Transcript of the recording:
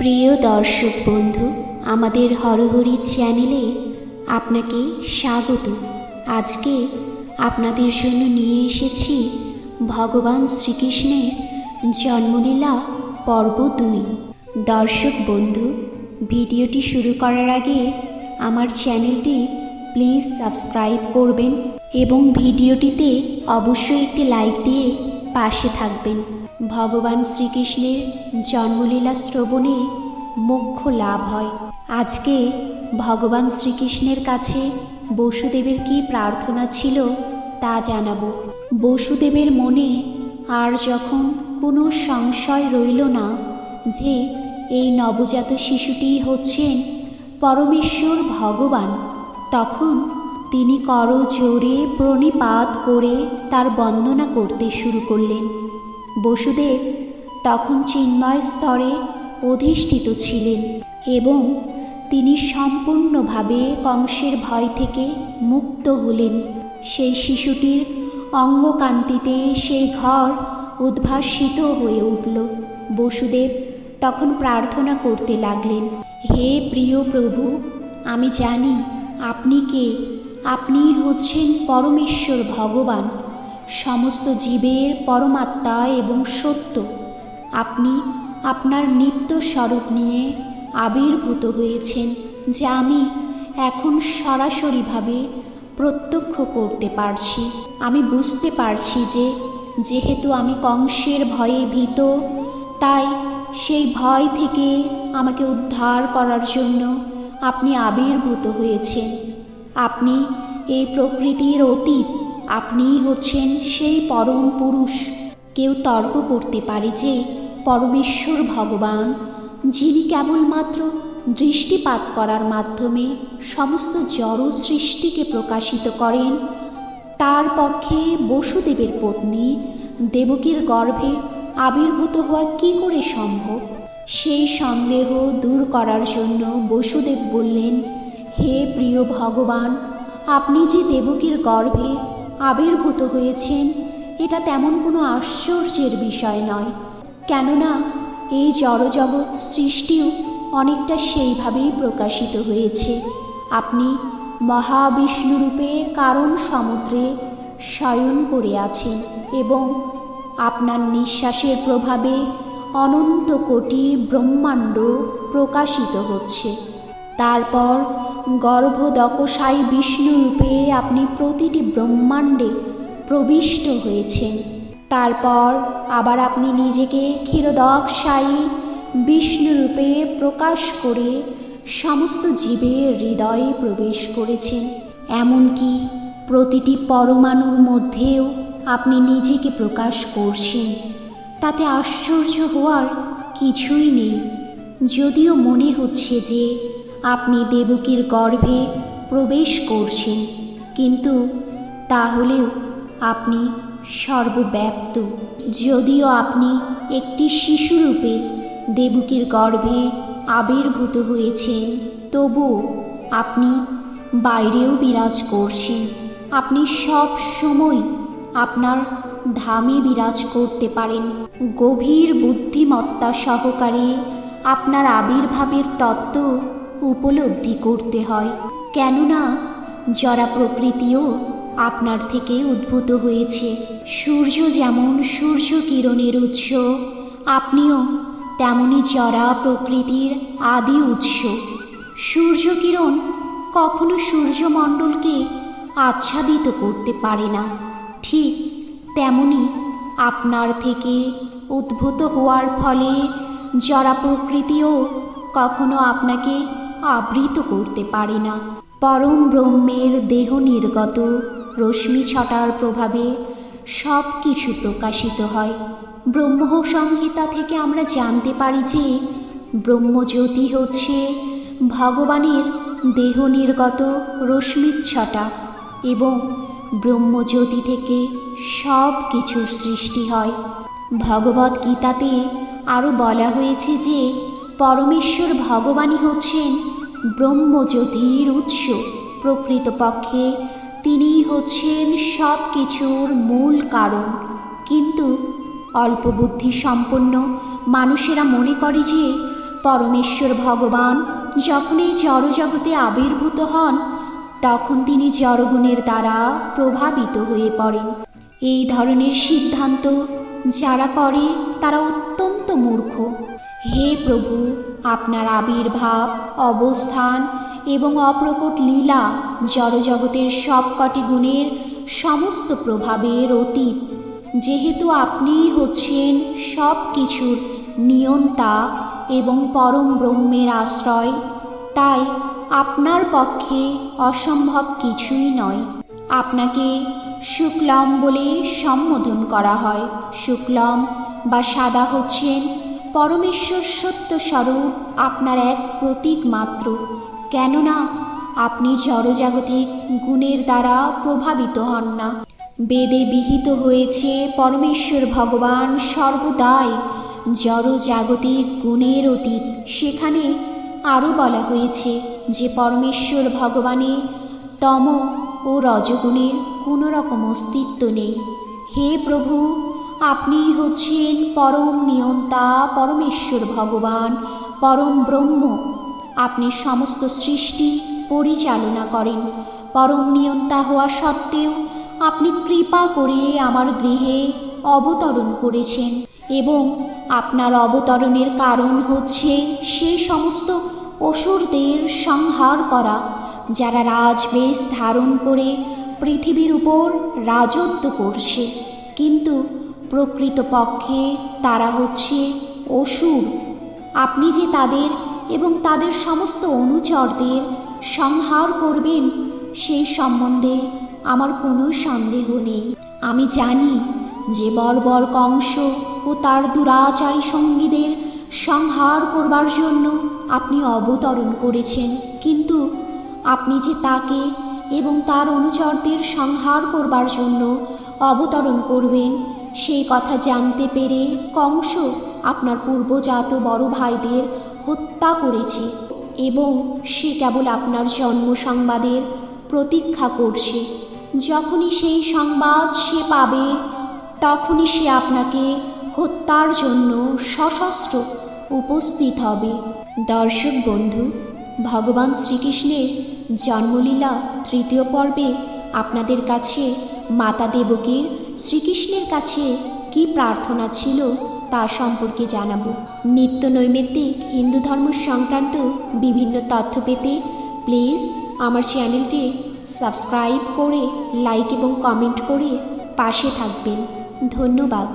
প্রিয় দর্শক বন্ধু, আমাদের হরহরি চ্যানেলে আপনাকে স্বাগত। আজকে আপনাদের জন্য নিয়ে এসেছি ভগবান শ্রীকৃষ্ণের জন্মলীলা পর্ব দুই। দর্শক বন্ধু, ভিডিওটি শুরু করার আগে আমার চ্যানেলটি প্লিজ সাবস্ক্রাইব করবেন এবং ভিডিওটিতে অবশ্যই একটি লাইক দিয়ে পাশে থাকবেন। ভগবান শ্রীকৃষ্ণের জন্মলীলা শ্রবণে মোক্ষ লাভ হয়। আজকে ভগবান শ্রীকৃষ্ণের কাছে বসুদেবের কি প্রার্থনা ছিল তা জানাব। বসুদেবের মনে আর যখন কোনো সংশয় রইল না যে এই নবজাত শিশুটি হচ্ছেন পরমেশ্বর ভগবান, তখন তিনি কর জোরে প্রণিপাত করে তার বন্দনা করতে শুরু করলেন। বসুদেব তখন চিন্ময় স্তরে অধিষ্ঠিত ছিলেন এবং তিনি সম্পূর্ণভাবে কংসের ভয় থেকে মুক্ত হলেন। সেই শিশুটির অঙ্গকান্তিতে সেই ঘর উদ্ভাসিত হয়ে উঠল। বসুদেব তখন প্রার্থনা করতে লাগলেন, হে প্রিয় প্রভু, আমি জানি আপনি কে। আপনি হচ্ছেন পরমেশ্বর ভগবান। সমস্ত জীবের পরমাত্মা এবং সত্য। আপনি আপনার নিত্য স্বরূপ নিয়ে আবির্ভূত হয়েছেন, যা আমি এখন সরাসরিভাবে প্রত্যক্ষ করতে পারছি। আমি বুঝতে পারছি যে, যেহেতু আমি কংসের ভয়ে ভীত, তাই সেই ভয় থেকে আমাকে উদ্ধার করার জন্য আপনি আবির্ভূত হয়েছেন। আপনি এই প্রকৃতির অতীত আপনিই হচ্ছেন সেই পরম পুরুষ। কেউ তর্ক করতে পারে যে, পরমেশ্বর ভগবান, যিনি কেবলমাত্র দৃষ্টিপাত করার মাধ্যমে সমস্ত জড় সৃষ্টিকে প্রকাশিত করেন, তার পক্ষে বসুদেবের পত্নী দেবকীর গর্ভে আবির্ভূত হওয়া কি করে সম্ভব? সেই সন্দেহ দূর করার জন্য বসুদেব বললেন, হে প্রিয় ভগবান, আপনি যে দেবকীর গর্ভে আবির্ভূত হয়েছেন, এটা তেমন কোনো আশ্চর্যের বিষয় নয়। কেননা, এই জড়জগৎ সৃষ্টিও অনেকটা সেইভাবেই প্রকাশিত হয়েছে। আপনি মহাবিষ্ণুরূপে কারণ সমুদ্রে শয়ন করে আছেন এবং আপনার নিঃশ্বাসের প্রভাবে অনন্ত কোটি ব্রহ্মাণ্ড প্রকাশিত হচ্ছে। তারপর গর্ভদকশায়ী বিষ্ণুরূপে আপনি প্রতিটি ব্রহ্মাণ্ডে প্রবিষ্ট হয়েছেন। তারপর আবার আপনি নিজেকে ক্ষীরদকশায়ী বিষ্ণুরূপে প্রকাশ করে সমস্ত জীবের হৃদয়ে প্রবেশ করেছেন। এমনকি প্রতিটি পরমাণুর মধ্যেও আপনি নিজেকে প্রকাশ করছেন। তাতে আশ্চর্য হওয়ার কিছুই নেই। যদিও মনে হচ্ছে যে আপনি দেবকীর গর্ভে প্রবেশ করছেন। কিন্তু তাহলেও আপনি সর্বব্যাপ্ত। যদিও আপনি একটি শিশুরূপে দেবকীর গর্ভে আবির্ভূত হয়েছেন তবুও আপনি বাইরেও বিরাজ করছেন। আপনি সব সময় আপনার ধামে বিরাজ করতে পারেন। গভীর বুদ্ধিমত্তা সহকারে আপনার আবির্ভাবের তত্ত্ব উপলব্ধি করতে হয়। কেননা জরা প্রকৃতিও আপনার থেকে উদ্ভূত হয়েছে। সূর্য যেমন সূর্য কিরণের উৎস, আপনিও তেমনি জরা প্রকৃতির আদি উৎস। সূর্য কিরণ কখনো সূর্যমণ্ডলকে আচ্ছাদিত করতে পারে না। ঠিক তেমনি আপনার থেকে উদ্ভূত হওয়ার ফলে জরা প্রকৃতিও কখনো আপনাকে আবৃত করতে পারে না। পরম ব্রহ্মের দেহ নির্গত রশ্মি ছটার প্রভাবে সব কিছু প্রকাশিত হয়। ব্রহ্ম সংহিতা থেকে আমরা জানতে পারি যে ব্রহ্মজ্যোতি হচ্ছে ভগবানের দেহ নির্গত রশ্মিচ্ছটা এবং ব্রহ্মজ্যোতি থেকে সব কিছুর সৃষ্টি হয়। ভগবত গীতাতে আরও বলা হয়েছে যে পরমেশ্বর ভগবানই হচ্ছেন ব্রহ্মজ্যোতির উৎস। প্রকৃতপক্ষে তিনিই হচ্ছেন সব কিছুর মূল কারণ। কিন্তু অল্প বুদ্ধি সম্পন্ন মানুষেরা মনে করে যে পরমেশ্বর ভগবান যখন এই জড়জগতে আবির্ভূত হন, তখন তিনি জড়গুণের দ্বারা প্রভাবিত হয়ে পড়েন। এই ধরনের সিদ্ধান্ত যারা করে, তারা অত্যন্ত মূর্খ। হে প্রভু, আপনার আবির্ভাব, অবস্থান এবং অপ্রকট লীলা জড়জগতের সবকটি গুণের সমস্ত প্রভাবের অতীত। যেহেতু আপনিই হচ্ছেন সব কিছুর নিয়ন্তা এবং পরম ব্রহ্মের আশ্রয়, তাই আপনার পক্ষে অসম্ভব কিছুই নয়। আপনাকে শুক্লম বলে সম্বোধন করা হয়। শুক্লম বা সাদা হচ্ছেন পরমেশ্বর সত্য স্বরূপ আপনার এক প্রতীক মাত্র। কেননা, আপনি জড়জাগতিক গুণের দ্বারা প্রভাবিত হন না। বেদে বিহিত হয়েছে পরমেশ্বর ভগবান সর্বদাই জড়জাগতিক গুণের অতীত। সেখানে আরও বলা হয়েছে যে পরমেশ্বর ভগবানে তম ও রজগুণের কোনো রকম অস্তিত্ব নেই। হে প্রভু আপনিই হচ্ছেন পরম নিয়ন্তা, পরমেশ্বর ভগবান, পরম ব্রহ্ম। আপনি সমস্ত সৃষ্টি পরিচালনা করেন। পরম নিয়ন্তা হওয়া সত্ত্বেও আপনি কৃপা করে আমার গৃহে অবতরণ করেছেন এবং আপনার অবতরণের কারণ হচ্ছে সেই সমস্ত অসুরদের সংহার করা, যারা রাজবেশ ধারণ করে পৃথিবীর উপর রাজত্ব করছে। কিন্তু প্রকৃতপক্ষে তারা হচ্ছে অসুর। আপনি যে তাদের এবং তাদের সমস্ত অনুচরদের সংহার করবেন, সেই সম্বন্ধে আমার কোনো সন্দেহ নেই। আমি জানি যে বর্বর কংস ও তার দুরাচারী সঙ্গীদের সংহার করবার জন্য আপনি অবতরণ করেছেন। কিন্তু আপনি যে তাকে এবং তার অনুচরদের সংহার করবার জন্য অবতরণ করবেন সেই কথা জানতে পেরে কংস আপনার পূর্বজাত বড় ভাইদের হত্যা করেছে এবং সে কেবল আপনার জন্ম সংবাদের প্রতীক্ষা করছে। যখনই সেই সংবাদ সে পাবে, তখনই সে আপনাকে হত্যার জন্য সশস্ত্র উপস্থিত হবে। দর্শক বন্ধু, ভগবান শ্রীকৃষ্ণের জন্মলীলা তৃতীয় পর্বে আপনাদের কাছে মাতা দেবকীর শ্রীকৃষ্ণের কাছে কি প্রার্থনা ছিল তা সম্পর্কে জানাব। নিত্য নৈমিত্তিক হিন্দু ধর্ম সংক্রান্ত বিভিন্ন তথ্য পেতে প্লিজ আমার চ্যানেলটি সাবস্ক্রাইব করে লাইক এবং কমেন্ট করে পাশে থাকবেন। ধন্যবাদ।